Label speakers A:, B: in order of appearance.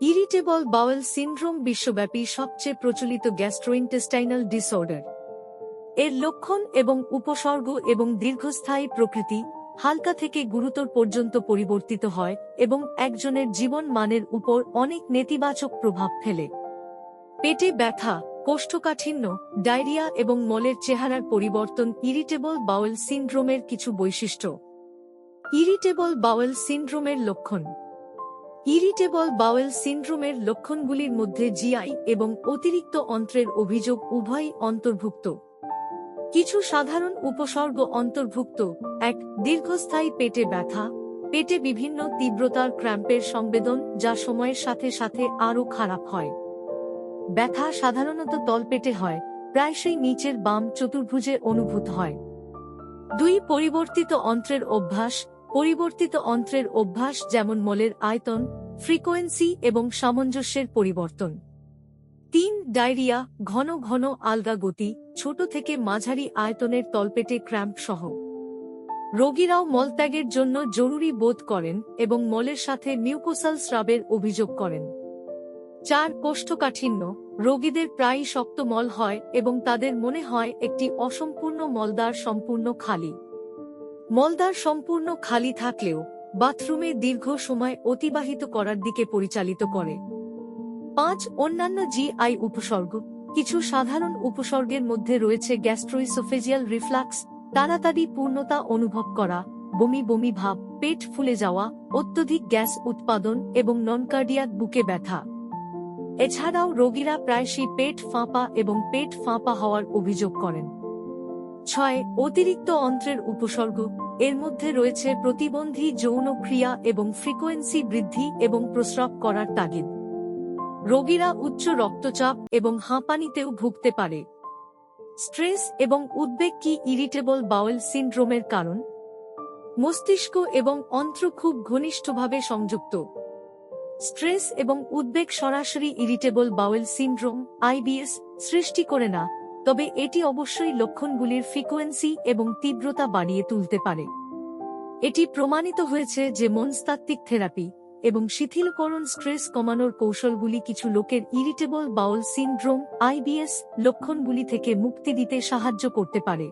A: Irritable bowel syndrome বিশ্বব্যাপী সবচেয়ে প্রচলিত গ্যাস্ট্রোইন্টেস্টাইনাল ডিসঅর্ডার। এর লক্ষণ এবং উপসর্গ এবং দীর্ঘস্থায়ী প্রকৃতি হালকা থেকে গুরুতর পর্যন্ত পরিবর্তিত হয় এবং একজনের জীবন মানের উপর অনেক নেতিবাচক প্রভাব ফেলে। পেটে ব্যথা, কোষ্ঠকাঠিন্য, ডায়রিয়া এবং মলের চেহারার পরিবর্তন ইরিটেবল বাওয়েল সিনড্রোমের কিছু বৈশিষ্ট্য। ইরিটেবল বাওয়েল সিনড্রোমের লক্ষণ ইরিটেবল বাওয়েল সিনড্রোমের লক্ষণগুলির মধ্যে জিআই এবং অতিরিক্ত অন্ত্রের অভিযোগ উভয়ই অন্তর্ভুক্ত। কিছু সাধারণ উপসর্গ অন্তর্ভুক্ত। এক, দীর্ঘস্থায়ী পেটে ব্যথা। পেটে বিভিন্ন তীব্রতার ক্র্যাম্পের সংবেদন যা সময়ের সাথে সাথে আরও খারাপ হয়। ব্যথা সাধারণত তলপেটে হয়, প্রায়শই নিচের বাম চতুর্ভুজে অনুভূত হয়। দুই, পরিবর্তিত অন্ত্রের অভ্যাস। পরিবর্তিত অন্ত্রের অভ্যাস যেমন মলের আয়তন ফ্রিকোয়েন্সি এবং সামঞ্জস্যের পরিবর্তন। তিন, ডায়রিয়া, ঘন ঘন আলগা গতি, ছোট থেকে মাঝারি আয়তনের তলপেটে ক্র্যাম্প সহ। রোগীরাও মলত্যাগের জন্য জরুরি বোধ করেন এবং মলের সাথে মিউকোসাল স্রাবের অভিযোগ করেন। চার, কোষ্ঠকাঠিন্য, রোগীদের প্রায়ই শক্ত মল হয় এবং তাদের মনে হয় একটি অসম্পূর্ণ মলদার সম্পূর্ণ খালি। মলদার সম্পূর্ণ খালি থাকলেও বাথরুমে দীর্ঘ সময় অতিবাহিত করার দিকে পরিচালিত করে। পাঁচ, অন্যান্য জিআই উপসর্গ। কিছু সাধারণ উপসর্গের মধ্যে রয়েছে গ্যাস্ট্রোইসোফেজিয়াল রিফ্লাক্স তাড়াতাড়ি পূর্ণতা অনুভব করা, বমি বমি ভাব, পেট ফুলে যাওয়া, অত্যধিক গ্যাস উৎপাদন এবং ননকার্ডিয়াক বুকে ব্যথা। এছাড়াও রোগীরা প্রায়শই পেট ফাঁপা এবং পেট ফাঁপা হওয়ার অভিযোগ করেন। ছয় অতিরিক্ত অন্ত্রের উপসর্গ। এর মধ্যে রয়েছে প্রতিবন্ধী যৌন ক্রিয়া এবং ফ্রিকোয়েন্সি বৃদ্ধি এবং প্রস্রাব করার তাগিদ। রোগীরা উচ্চ রক্তচাপ এবং হাঁপানিতেও ভুগতে পারে। স্ট্রেস এবং উদ্বেগ কি ইরিটেবল বাউল সিন্ড্রোমের কারণ? মস্তিষ্ক এবং অন্ত্র খুব ঘনিষ্ঠভাবে সংযুক্ত। স্ট্রেস এবং উদ্বেগ সরাসরি ইরিটেবল বাউল সিন্ড্রোম আইবিএস সৃষ্টি করে না। তবে এটি অবশ্যই লক্ষণগুলির ফ্রিকোয়েন্সি এবং তীব্রতা বাড়িয়ে তুলতে পারে। এটি প্রমাণিত হয়েছে যে মনস্তাত্ত্বিক থেরাপি এবং শিথিলকরণ স্ট্রেস কমানোর কৌশলগুলি কিছু লোকের ইরিটেবল বাউল সিনড্রোম আইবিএস লক্ষণগুলি থেকে মুক্তি দিতে সাহায্য করতে পারে।